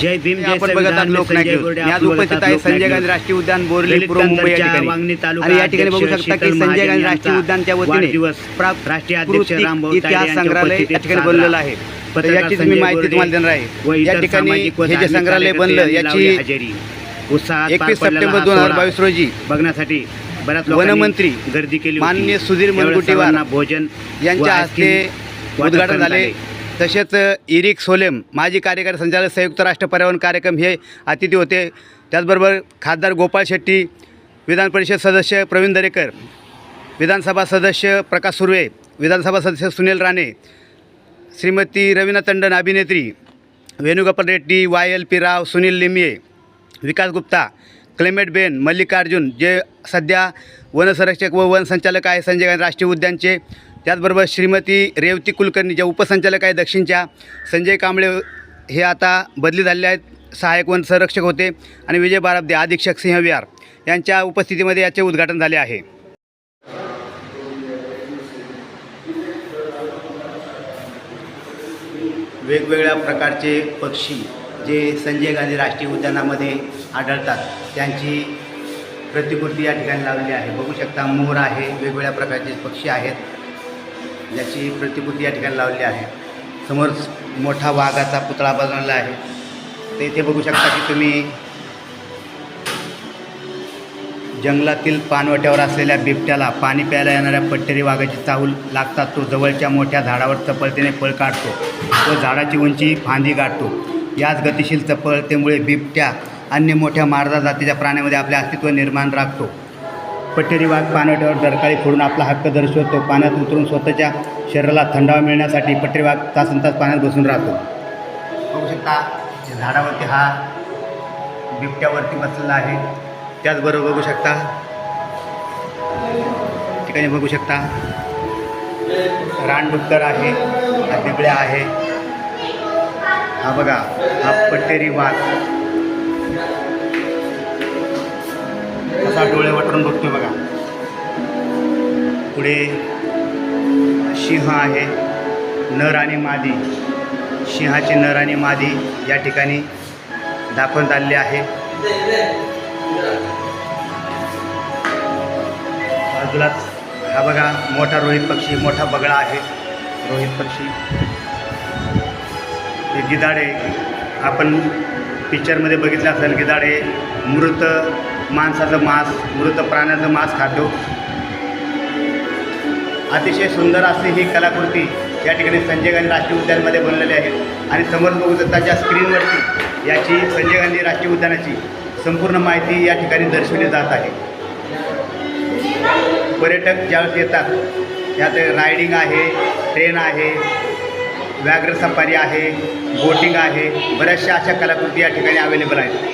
जय भीम जय आपण बघत आहात लोकनायक न्यूज. आज उपस्थित आहे संजय गांधी. राष्ट्रीय उद्यान बोरली पूर्व मुंबई या ठिकाणी आणि या ठिकाणी बघू शकता की संजय गांधी राष्ट्रीय उद्यानच्या वतीने राष्ट्रीय अध्यक्ष रामभाऊ इतिहास संग्रहालय या ठिकाणी. बनलेलं आहे याचीच मी माहिती तुम्हाला देणार आहे या ठिकाणी हे जे संग्रहालय बनलं याची पार एकवीस सप्टेंबर दोन हजार बावीस रोजी बघण्यासाठी बऱ्याच वनमंत्री गर्दी केली माननीय. सुधीर मुनगंटीवार भोजन यांच्या हस्ते उद्घाटन झाले. तसेच इरिक सोलेम माजी कार्यकारी संचालक संयुक्त राष्ट्र पर्यावरण कार्यक्रम हे अतिथी होते. त्याचबरोबर खासदार गोपाळ शेट्टी विधान परिषद सदस्य प्रवीण दरेकर विधानसभा सदस्य प्रकाश सुर्वे विधानसभा सदस्य सुनील राणे श्रीमती रवीना तंडन अभिनेत्री Venugopal Reddy Y L P Rao Sunil Limaye Vikas Gupta Clement Ben Mallikarjun J सध्या वनसंरक्षक व वन संचालक आहे संजय गांधी राष्ट्रीय उद्यानचे त्याचबरोबर श्रीमती रेवती कुलकर्णी ज्या उपसंचालक आहे दक्षिणच्या संजय कांबळे हे आता बदली झालेले आहेत. सहायक वन संरक्षक होते. आणि विजय बाराब्दे अधीक्षक सिंह विहार यांच्या उपस्थितीमध्ये याचे उद्घाटन झाले आहे. वेगवेगळ्या प्रकारचे पक्षी जे संजय गांधी राष्ट्रीय उद्यानामध्ये आढळतात त्यांची प्रतिकृती या ठिकाणी लावली आहे. बघू शकता मोर आहे वेगवेगळ्या प्रकारचे पक्षी आहेत. ज्याची प्रतिकृती या ठिकाणी लावली आहे. समोर मोठा वाघाचा पुतळा बनवला आहे. तर इथे बघू शकता की तुम्ही जंगलातील पानवट्यावर असलेल्या बिबट्याला पाणी प्यायला येणाऱ्या पट्टेरी वाघाची चाहूल लागतात. तो जवळच्या मोठ्या झाडावर चपळतेने पळ काढतो. व झाडाची उंची फांदी गाठतो. याच गतिशील चपळतेमुळे बिबट्या अन्य मोठ्या मारदा जातीच्या प्राण्यामध्ये आपले अस्तित्व निर्माण राखतो. पट्टेरी वाघ पानवट्यावर दरकाळी फोडून आपला हक्क दर्शवतो. पाण्यात उतरून स्वतःच्या शरीराला थंडावा मिळण्यासाठी पट्टेरी वाघ तासन तास पाण्यात बसून राहतो. बघू शकता झाडावरती हा बिबट्यावरती बसलेला आहे त्याचबरोबर बघू शकता ठिकाणी बघू शकता रानडुक्कर आहे हा बिबड्या आहे. हा बघा हा पट्टेरी वाघ. असा डोळे वाटून बघतो बघा. पुढे सिंह आहे. नर आणि मादी. सिंहाची नर आणि मादी या ठिकाणी दाखवण्यात आलेली आहे. बाजूलाच हा बघा मोठा रोहित पक्षी मोठा बगळा आहे. रोहित पक्षी. हे गिधाडे आपण पिक्चरमध्ये बघितलं असेल गिधाडे मृत माणसाचं मांस मृत प्राण्याचं मांस खातो. अतिशय सुंदर अशी ही कलाकृती या ठिकाणी संजय गांधी राष्ट्रीय उद्यानमध्ये बनलेली आहे. आणि समोर बघू शकता ज्या स्क्रीनवरती याची संजय गांधी राष्ट्रीय उद्यानाची संपूर्ण माहिती या ठिकाणी दर्शवली जात आहे. पर्यटक ज्यावेळेस येतात त्यात रायडिंग आहे ट्रेन आहे व्याघ्र सफारी आहे बोटिंग आहे बऱ्याचशा अशा कलाकृती या ठिकाणी अवेलेबल आहेत.